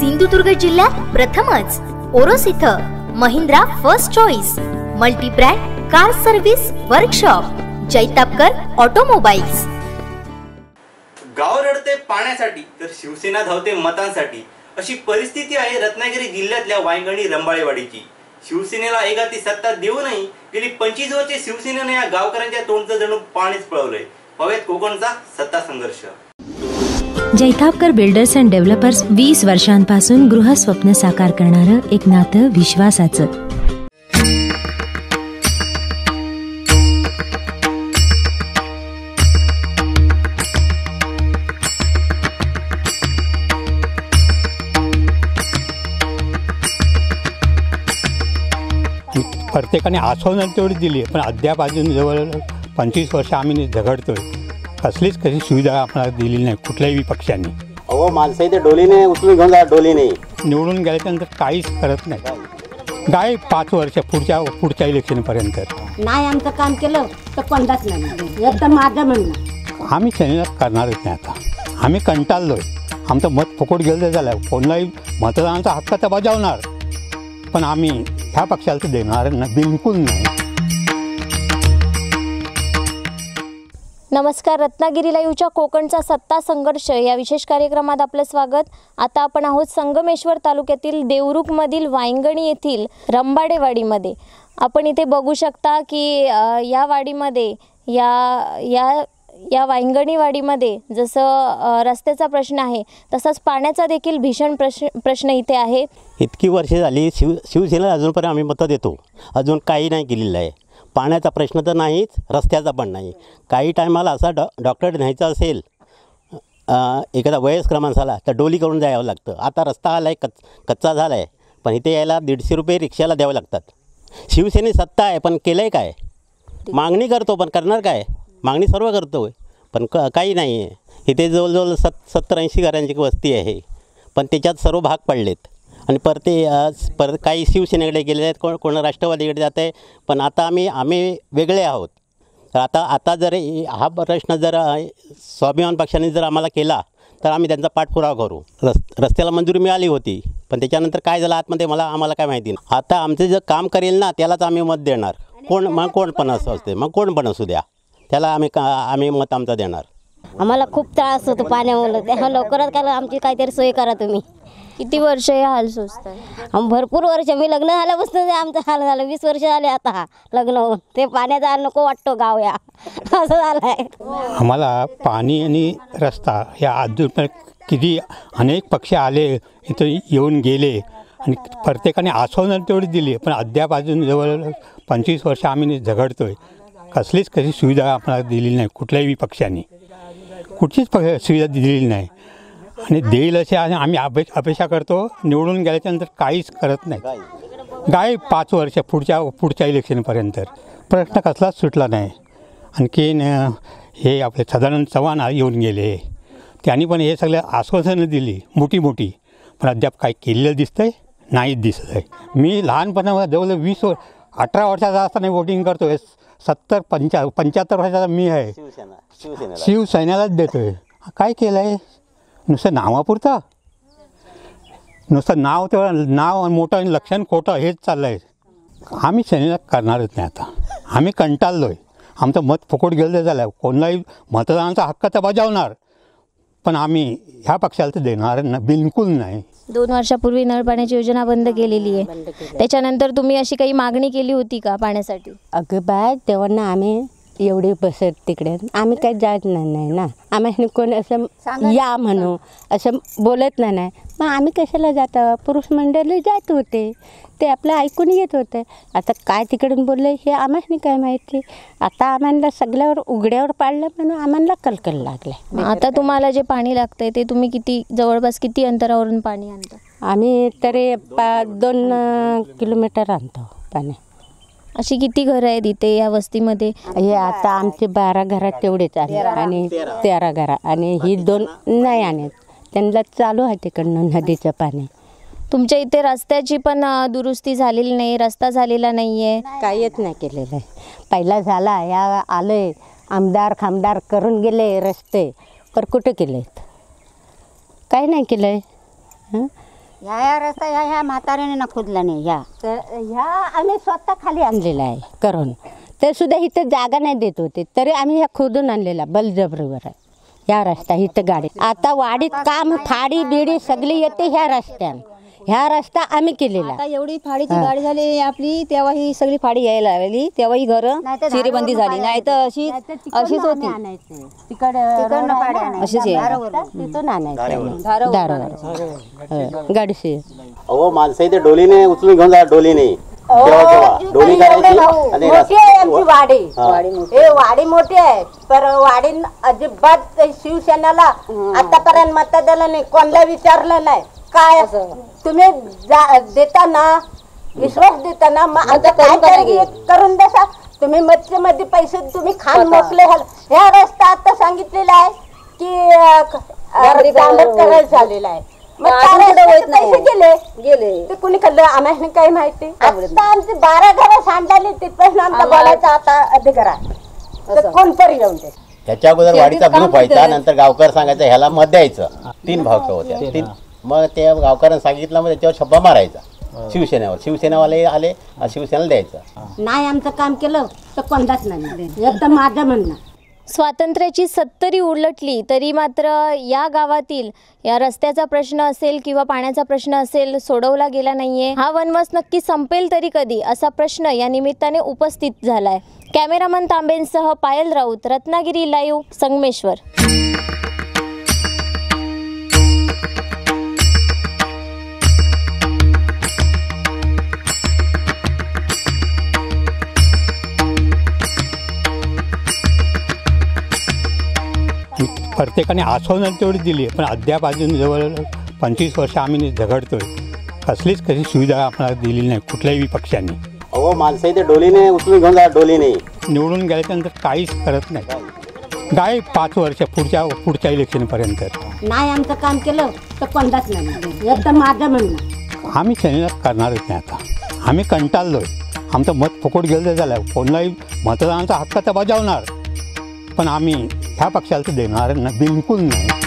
सिंधुदुर्ग जिल्ह्यात प्रथमच ओरोस इथं Mahindra first choice multibrand car service workshop Jaitapkar automobiles गाव रडते पाण्यासाठी तर शिवसेना धावते मतांसाठी अशी परिस्थिती आहे रत्नागिरी जिल्ह्यातल्या वायंगणी रंबाळेवाडीची. शिवसेनेला एक ती सत्ता देऊनही गेली पंचवीस वर्षे शिवसेनेने या गावकऱ्यांच्या तोंडचं जणू पाणीच पळवलंय. हवेत कोकणचा सत्ता संघर्ष. जैतापकर बिल्डर्स अँड डेव्हलपर्स वीस वर्षांपासून गृहस्वप्न साकार करणारं एक नातं विश्वासाचं. प्रत्येकाने आश्वासन तेवढी दिली पण अद्याप अजून जवळ पंचवीस वर्ष आम्ही झगडतोय. कसलीच कशी सुविधा आपल्याला दिली नाही कुठल्याही पक्षांनी. अहो माणसं इथे डोलीने उचलून घेऊन जा डोलीने. निवडून गेल्याच्यानंतर काहीच करत नाही. काय पाच वर्ष पुढच्या पुढच्या इलेक्शनपर्यंत. नाही आमचं काम केलं तर कोणताच नाही. एकदम माझं म्हणणं. आम्ही सेनेला करणारच नाही आता. आम्ही कंटाळलोय. आमचं मत फुकट गेलं तर झालं. कोणालाही मतदानाचा हक्क तर बजावणार. पण आम्ही ह्या पक्षाला तर देणार ना बिलकुल नाही. नमस्कार रत्नागिरी लाईव्हच्या कोकणचा सत्ता संघर्ष या विशेष कार्यक्रमात आपलं स्वागत. आता आपण आहोत संगमेश्वर तालुक्यातील देवरुखमधील वायंगणी येथील रंबाडेवाडीमध्ये. आपण इथे बघू शकता की या वाडीमध्ये या या या वायंगणीवाडीमध्ये जसं रस्त्याचा प्रश्न आहे तसंच पाण्याचा देखील भीषण प्रश्न प्रश्न इथे आहे. इतकी वर्षे झाली शिव शिवसेना अजूनपर्यंत आम्ही मतं देतो. अजून काही नाही केलेलं आहे. पाण्याचा प्रश्न तर नाहीच रस्त्याचा पण नाही. काही टायमाला असा डॉ डॉक्टर न्यायचा असेल एखादा वयस्कर माणसाला तर डोली करून जावं लागतं. आता रस्ता आला आहे कच कच्चा झाला आहे पण इथे यायला दीडशे रुपये रिक्षाला द्यावे लागतात. शिवसेने सत्ता आहे पण केलं आहे काय? मागणी करतो पण करणार काय? मागणी सर्व करतो पण क काही नाही आहे इथे जवळजवळ सत सत्तर ऐंशी घरांची वस्ती आहे पण त्याच्यात सर्व भाग पडलेत. आणि परते आज परत काही शिवसेनेकडे गेलेले आहेत कोण कोण राष्ट्रवादीकडे जात आहे पण आता आम्ही आम्ही वेगळे आहोत. तर आता आता जर हे- प्रश्न जर स्वाभिमान पक्षाने जर आम्हाला केला तर आम्ही त्यांचा पाठपुरावा करू. रस रस्त्याला मंजुरी मिळाली होती पण त्याच्यानंतर काय झालं आतमध्ये मला आम्हाला काय माहिती नाही. आता आमचं जे काम करेल ना त्यालाच आम्ही मत देणार. कोण मग कोण पण असं असते मग कोण पण असू द्या. त्याला आम्ही का आम्ही मत आमचं देणार. आम्हाला खूप त्रास होतो पाण्यामुळे. लवकरात काय आमची काहीतरी सोय करा तुम्ही. किती वर्ष हे हाल सोचतात भरपूर वर्ष मी लग्न झाल्यापासून ते आमचं हाल झालं वीस वर्ष झाले आता हा लग्न होऊन. ते पाण्याचा हाल नको वाटतो गाव या असं झालं आहे आम्हाला पाणी आणि रस्ता या अजून पण किती अनेक पक्ष आले इथं येऊन गेले. आणि प्रत्येकाने आसवणं तेवढी दिली पण अद्याप अजून जवळ पंचवीस वर्ष आम्ही झगडतोय. कसलीच कशी सुविधा आपल्याला दिलेली नाही कुठल्याही पक्षाने कुठचीच प- सुविधा दिलेली नाही. आणि देईल असे आम्ही अपे अपेक्षा करतो. निवडून गेल्याच्यानंतर काहीच करत नाही. काय पाच वर्ष पुढच्या पुढच्या इलेक्शनपर्यंत. प्रश्न कसलाच सुटला नाही. आणखीन हे आपले सदानंद चव्हाण येऊन गेले. त्यांनी पण हे सगळं आश्वासनं दिली. मोठी मोठी पण अद्याप काय केलेलं दिसतंय नाहीच दिसत आहे मी लहानपणा जवळ वीस वर अठरा वर्षाचा असताना वोटिंग करतो. आहे सत्तर पंचा पंच्याहत्तर वर्षाचा मी आहे. शिवसेना शिवसेना शिवसैन्यालाच देतोय. काय केलं आहे नुसतं नावापुरतं? नुसतं नाव तेवढं नाव मोठं आणि लक्षण खोटं हेच चाललं आहे आम्ही सेनेला करणारच नाही आता. आम्ही कंटाळलोय. आमचं मत फुकट गेलं तर झालं. कोणालाही मतदानाचा हक्क तर बजावणार. पण आम्ही ह्या पक्षाला तर देणार ना बिलकुल नाही. दोन वर्षापूर्वी नळ पाण्याची योजना बंद केलेली आहे. त्याच्यानंतर तुम्ही अशी काही मागणी केली होती का पाण्यासाठी? अगं बाय तेव्हा ना आम्ही एवढे बसत तिकडे. आम्ही काही जात नाही ना. आम्ही कोणी असं या म्हणू असं बोलत नाही मग आम्ही कशाला जातो? पुरुष मंडळी जात होते. ते आपलं ऐकून येत होते. आता काय तिकडून बोलले हे आम्हाला काय माहिती. आता आम्हाला सगळ्यावर उघड्यावर पाडलं म्हणून आम्हाला कलकल लागलं. आता तुम्हाला जे पाणी लागतंय ते तुम्ही किती जवळपास किती अंतरावरून पाणी आणता? आम्ही तरी पा दोन किलोमीटर आणतो पाणी. अशी किती घरं आहेत इथे या वस्तीमध्ये? हे आता आमचे बारा घरात तेवढेच आले आणि तेरा. घरा. आणि ही दोन नाही आणत त्यांना चालू आहे तिकडनं नदीचं पाणी. तुमच्या इथे रस्त्याची पण अ, दुरुस्ती झालेली नाही रस्ता झालेला नाही आहे काहीच नाही केलेलं आहे. पहिला झाला या आले आमदार खामदार करून गेले रस्ते पर कुठे केलेत? काही नाही केलं आहे ह्या ह्या रस्ता ह्या ह्या म्हाताऱ्याने ना खोदला नाही ह्या. तर ह्या आम्ही स्वतः खाली आणलेला आहे करून. ते सुद्धा इथं जागा नाही देत होते तरी आम्ही ह्या खोदून आणलेला बलजबरीवर. आहे ह्या रस्ता इथं गाडी. आता वाडीत काम फाडी बिडी सगळी येते ह्या रस्त्यानं. ह्या रस्ता आम्ही केलेला. आता एवढी फाडीची गाडी झाली आपली तेव्हा ही सगळी फाडी यायला लागली. तेव्हा ही घर चिरेबंदी झाली. नाही तर अशी अशीच होती. अशीच आहे गडसे अहो माणसं इथे डोलीने उचलून घेऊन जा डोलीने. डोली करायची आमची वाडी. हा. हे वाडी मोठी आहे. पर वाडी अजिबात शिवसेनेला आतापर्यंत मत दिलं नाही. कोणाला विचारलं नाही. काय तुम्ही जा- देता ना विश्वास देता ना मग आता काय तरी करून देसा तुम्ही मच्छीमध्ये पैसे तुम्ही खान मोकले ह्या रस्ता आता सांगितलेला आहे की डांबर करायला झालेला आहे. मग गेले? गेले. ते कुणी खाल्लं? आम्हाला काही माहिती आता आमची बारा घरं सांडाली तिथपासून आमचा बोलायचा आता अधिकार आहे. तर कोण तरी येऊन दे? ह्याच्या अगोदर वाडीचा ग्रुप व्हायचा. नंतर गावकर सांगायचं ह्याला मत द्यायचं तीन भावक्या होत्या. तीन मग त्या गावकऱ्यांनी सांगितलं मग त्याच्यावर शब्बा मारायचा. शिवसेनेवर. शिवसेनावाले आले आणि शिवसेनेला द्यायचं. नाही आमचं काम केलं तर कोणताच नाही एकदम माझं म्हणणं. स्वातंत्र्याची सत्तरी उलटली तरी मात्र या गावातील या रस्त्याचा प्रश्न असेल किंवा पाण्याचा प्रश्न असेल सोडवला गेला नाहीये. हा वनवास नक्की संपेल तरी कधी असा प्रश्न या निमित्ताने उपस्थित झालाय. कॅमेरामन तांबेंसह पायल राऊत रत्नागिरी लाईव्ह संगमेश्वर. प्रत्येकाने आसवण तेवढी दिली पण अद्याप अजून जवळ पंचवीस वर्ष आम्ही झगडतोय. कसलीच कशी सुविधा आपल्याला दिलेली नाही कुठल्याही पक्षाने. अहो माणसं इथे डोलीने उचलून घेऊन जा डोलीने. निवडून गेल्याच्यानंतर काहीच करत नाही. काय पाच वर्ष पुढच्या पुढच्या इलेक्शनपर्यंत. नाही आमचं काम केलं तर कोणताच नाही. एकदम माझं म्हणणं. आम्ही सेनेला करणारच नाही आता. आम्ही कंटाळलोय. आमचं मत फुकट गेलं तर झालं. कोणालाही मतदानाचा हक्क तर बजावणार. पण आम्ही ह्या पक्षाला तर देणार ना बिलकुल नाही